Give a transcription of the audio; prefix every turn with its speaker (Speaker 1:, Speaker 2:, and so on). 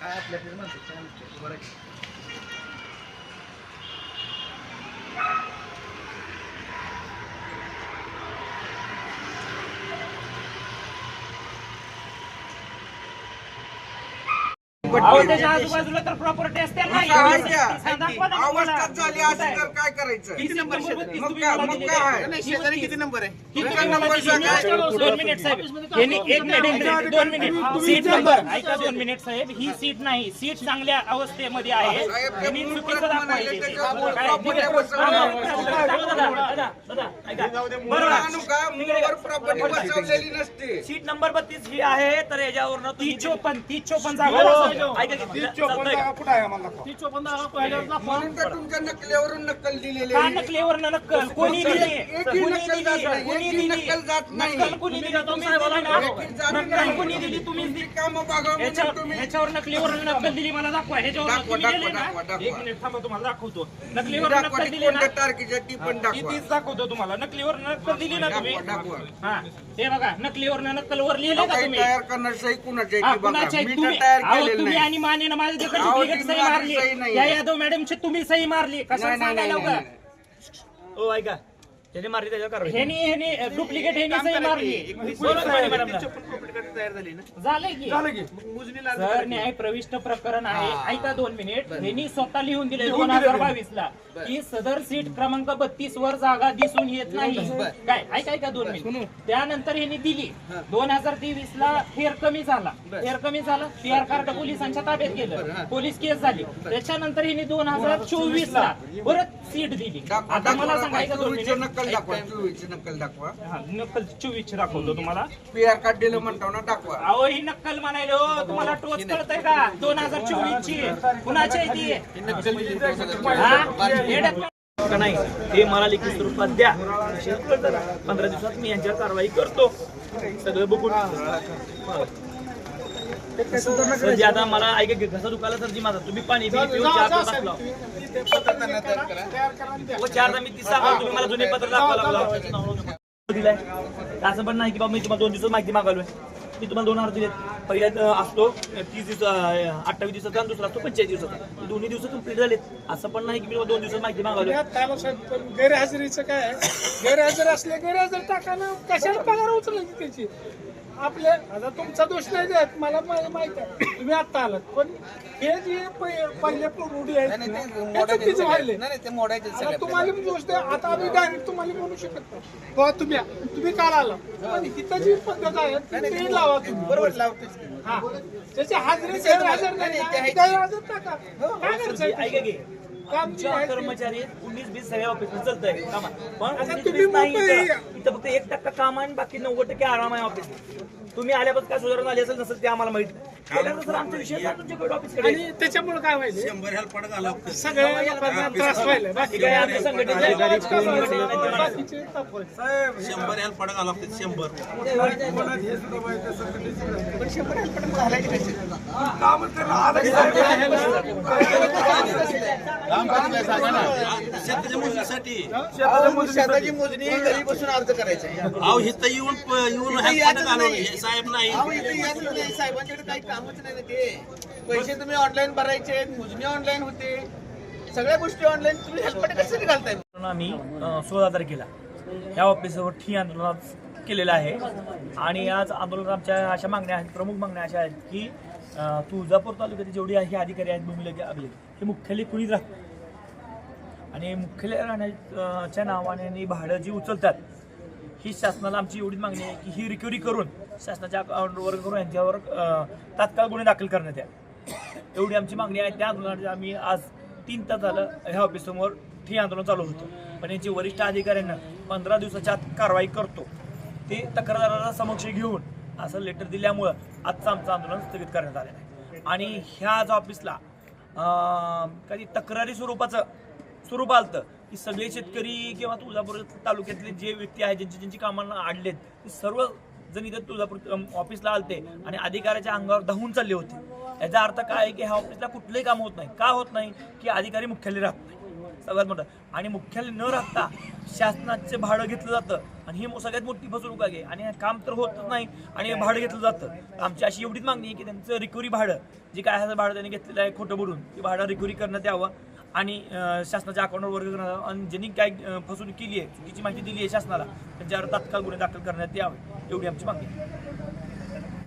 Speaker 1: काय आपल्या आपल्याला म्हणतात काय म्हणतात बरं आहे.
Speaker 2: अहो, त्याच्या आजूबाजूला तर प्रॉपर्टी असते ना.
Speaker 3: अवस्थाच झाली असेल तर काय करायचं
Speaker 2: किती नंबर बत्तीस
Speaker 3: मग
Speaker 2: तुम्ही
Speaker 3: काय-
Speaker 2: मला
Speaker 3: मग
Speaker 2: दिलेले
Speaker 3: काय?
Speaker 2: आहे.
Speaker 1: नाही, शेजारी किती नंबर आहे
Speaker 2: नंबर? दोन मिनिट साहेब यांनी एक मिनिट एक मिनिट दोन मिनिट सीट नंबर ऐका दोन मिनिट साहेब ही सीट नाही सीट चांगल्या अवस्थेमध्ये आहे
Speaker 3: साहेब, ते
Speaker 2: त्यांनी
Speaker 3: मूळ
Speaker 2: चुकीचं
Speaker 3: प्रत
Speaker 2: दाखवायचे
Speaker 3: म्हणाले,
Speaker 2: ते.
Speaker 3: त्याच्यावर
Speaker 2: काय?
Speaker 3: property
Speaker 2: ठीक आहे.
Speaker 3: बसवली.
Speaker 2: हा, हा, दादा, दादा, दादा, ऐका. बरोबर
Speaker 3: आणू का मूळवर प्रॉपर्टी बसवलेली नसते
Speaker 4: सीट नंबर बत्तीस ही आहे तर याच्यावरनं
Speaker 2: तीस चोपन्न तीस चोपन्न जागा?
Speaker 3: म्हणून तर तुमच्या नकलेवरून नक्कल दिलेली
Speaker 2: का
Speaker 3: आहे.
Speaker 2: नकलेवर नक्कल? कोणी दिली?
Speaker 3: एकही
Speaker 2: कोणी
Speaker 3: नक्कल
Speaker 2: दिली?
Speaker 3: जात नाही,
Speaker 2: कोणी
Speaker 3: एकही
Speaker 2: दिली?
Speaker 3: नक्कल जात नाही.
Speaker 2: नक्कल कोणी दिली? तुम्ही दिली ना
Speaker 3: एकही जात
Speaker 2: नक्कल
Speaker 3: नाही.
Speaker 2: कोणी दिली? तुम्ही
Speaker 3: तुमची कामं बघा
Speaker 2: ह्याच्यावर
Speaker 3: म्हणून तुम्ही
Speaker 2: ह्याच्यावर नकलीवर नक्कल दिली मला दाखवा. ह्याच्यावर
Speaker 3: दाखवा,
Speaker 2: तुम्ही
Speaker 3: दाखवा,
Speaker 2: दिले ना?
Speaker 3: दाखवा, दाखवा.
Speaker 2: एक मिनिट थांबा तुम्हाला दाखवतो. नकलीवर
Speaker 3: दाखवा,
Speaker 2: नक्कल
Speaker 3: ती
Speaker 2: दिली ना?
Speaker 3: कोणत्या तारखेची आहे ती पण
Speaker 2: ती
Speaker 3: दाखवा.
Speaker 2: तीच दाखवतो तुम्हाला. नकलीवर नक्कल दिली ना तुम्ही?
Speaker 3: दाखवा, दाखवा.
Speaker 2: हा हे बघा नकलीवर नक्कल वर लिहिले का
Speaker 3: काही
Speaker 2: तुम्ही?
Speaker 3: तयार करणार सही कुणाची आहे
Speaker 2: हा,
Speaker 3: ती बघा.
Speaker 2: कुणाची आहे?
Speaker 3: मी
Speaker 2: तुम्ही?
Speaker 3: तर तयार
Speaker 2: अहो,
Speaker 3: केलेलं
Speaker 2: तुम्ही
Speaker 3: नाही.
Speaker 2: आणि मानेनं माझ्या तिकडे
Speaker 3: अहो,
Speaker 2: डुप्लिकेट
Speaker 3: ती
Speaker 2: सही मारली. या
Speaker 3: आहे.
Speaker 2: यादव मॅडमची तुम्ही सही मारली. कशाला
Speaker 3: नाही, नाही,
Speaker 2: सांगाय
Speaker 3: नाही,
Speaker 2: लवकर
Speaker 3: नाही,
Speaker 4: हो ऐका. त्याने मारली त्याच्यावर कारवाई
Speaker 2: ह्यानी ह्यानी डुप्लिकेट ह्यानी सही मारली.
Speaker 4: बोला ना मॅडमला.
Speaker 1: तयार झाली ना?
Speaker 2: झालंय की.
Speaker 1: मोजणीला
Speaker 2: सर न्याय प्रविष्ट प्रकरण आहे. ऐका दोन मिनिट. यांनी स्वतः लिहून दिले दोन हजार बावीस ला की सदर सीट क्रमांक बत्तीस वर जागा दिसून येत नाही. काय? ऐका ऐका दोन मिनिट. त्यानंतर यांनी दिली. दोन हजार तेवीस ला फेर कमी झाला. फेर कमी झाला. पीआर कार्ड पोलिसांच्या ताब्यात गेलं. पोलीस केस झाली. त्याच्यानंतर यांनी दोन हजार चोवीस ला परत सीट दिली.
Speaker 3: दाखवा,
Speaker 2: आता मला
Speaker 3: दाखवा,
Speaker 2: सांगा ऐका दोन
Speaker 3: चोवीसचं
Speaker 2: मिनिट.
Speaker 3: नक्कल दाखवा चोवीसची नक्कल दाखवा.
Speaker 2: हा, नक्कल चोवीस दाखवतो तुम्हाला.
Speaker 3: पीआर कार्ड दिलं म्हणतो ना दाखवा.
Speaker 2: अहो ही नक्कल म्हणायला. हो तुम्हाला टोच कळतंय का? दोन हजार चोवीस ची कुणाची आहे ती? हा?
Speaker 4: का नाही? ते मला लिखित स्वरूपात द्या. विषय कळतं ना. पंधरा दिवसात मी यांच्यावर कारवाई करतो. सगळं बघून. सर जे आता मला ऐका की घसा दुखायला सर जी माझा तुम्ही पाणी बिणी पिऊन लावा. व चारदा मी ती सांगा तुम्ही मला जुने पत्र दाखवा लागला दिलाय. असं पण नाही की बाबा मी तुम्हाला दोन दिवसात माहिती मागालोय मी तुम्हाला दोन अर्ज दिलेत. पहिल्यात असतो तीस दिवस अठ्ठावीस दिवसाचा आणि दुसरा असतो पंचेचाळीस दिवसाचा. दोन्ही दिवस कंप्लीट झालेत. असं पण नाही की मी दोन दिवसात माहिती मागालोय
Speaker 5: काय लक्षात गैरहजेरीचं काय गैरहजर असले गैरहजर टाकायला कशाला पगार उचलायची त्याची? आपल्या आता तुमचा दोष नाही देत मला माहीत आहे. तुम्ही आता आलात. पण हे जे पहिले रूढी आहेत ना, हे चुकीचं
Speaker 1: नाही नाही, ते मोडायचे
Speaker 5: आता
Speaker 1: सगळे
Speaker 5: तुम्हाला दोष द्या आता आम्ही डायरेक्ट तुम्हाला म्हणू शकत नाही. तुम्ही तुम्ही काल आला. पण इथं जी पद्धत आहे ती लावा तुम्ही.
Speaker 1: बरोबर लावतेच की.
Speaker 5: हा. त्याची हाजरी गैरहजर नाही. गैरहजर टाका काय करायचं आहे
Speaker 4: कर्मचारी उन्नीस बीस सगळ्या कामा पण उन्नीस
Speaker 5: तुम्ही
Speaker 4: बीस नाही
Speaker 5: मुंबई-
Speaker 4: इथं. इथं फक्त एक टक्का काम आहे आणि बाकी नव्वद टक्के आराम आहे ऑफिस तुम्ही आल्यापासून काय सुधारणा आली असेल नसेल ते आम्हाला माहीत नाही. केल्यानंतर आमचा विषय आहे तुमच्याकडे ऑफिसकडे
Speaker 5: आणि त्याच्यामुळे काय व्हायले सगळ्या लोकांना त्रास व्हायला बाकी
Speaker 4: आहे. आमच्या संघटनेचे
Speaker 5: बाकीचे ताप व्हायले.
Speaker 6: शंभर ह्याला पडा घालावं लागते शंभर. शेताच्या मोजणीसाठी.
Speaker 1: शेताची मोजणी घरी बसून अर्ज करायचा आहे.
Speaker 6: अहो इथं येऊन प- येऊन घालवलं. हे साहेब नाही.
Speaker 1: अहो, इथं नाही. साहेबांच्याकडे काही कामच नाही ना ते. पैसे तुम्ही ऑनलाईन भरायचे मोजणी ऑनलाईन होते. सगळ्या गोष्टी ऑनलाईन तुम्ही हेल्पट कशासाठी घालताय?
Speaker 4: आम्ही सोळा तारखेला ह्या ऑफिसवर ठिय आंदोलनात केलेलं आहे. आणि आज आंदोलनात आमच्या अशा मागण्या आहेत प्रमुख मागण्या अशा आहेत की तुळजापूर तालुक्यातील जेवढी हे अधिकारी आहेत भूमिलगे अभिलेख हे मुख्यालय कुणीच राहत आणि मुख्यालय राहण्याच्या नावाने आणि भाडं जी उचलतात ही शासनाला आमची एवढीच मागणी आहे की ही रिकव्हरी करून शासनाच्या अकाउंटवर करून यांच्यावर तात्काळ गुन्हे दाखल करण्यात या. एवढी आमची मागणी आहे. त्या आंदोलनाची आम्ही आज तीन तास झालं ह्या ऑफिससमोर ठिय आंदोलन चालू होतं. पण यांची वरिष्ठ अधिकाऱ्यांना पंधरा दिवसाच्या आत कारवाई करतो. ते तक्रारदाराला समक्ष घेऊन असं लेटर दिल्यामुळं आजचं आमचं आंदोलन स्थगित करण्यात आलेलं आहे. आणि ह्या ऑफिसला काही तक्रारी स्वरूपाचं स्वरूप आलतं की सगळे शेतकरी किंवा तुळजापूर तालुक्यातले जे व्यक्ती आहेत ज्यांची ज्यांची कामांना आडलेत ते सर्व जण इथं तुळजापूर ऑफिसला आलते आणि अधिकाऱ्याच्या अंगावर धावून चालले होते. याचा अर्थ काय आहे की ह्या ऑफिसला कुठलंही काम होत नाही. का होत नाही? की अधिकारी मुख्यालय राहत नाही. सगळ्यात मोठं. आणि मुख्यालय न राहता शासनाचे भाडं घेतलं जातं आणि ही सगळ्यात मोठी फसवणूक आहे. आणि काम तर होतच नाही आणि भाडं घेतलं जातं. आमची अशी एवढीच मागणी आहे की त्यांचं रिकव्हरी भाडं जे काय असं भाडं त्यांनी घेतलेलं आहे खोटं बोलून ते भाडं रिकव्हरी करण्यात यावं. आणि शासनाच्या अकाउंटवर वर्ग करण्यात आणि ज्यांनी काय फसवणूक केली आहे चुकीची माहिती दिली आहे शासनाला त्यांच्यावर तात्काळ गुन्हे दाखल करण्यात यावे एवढी आमची मागणी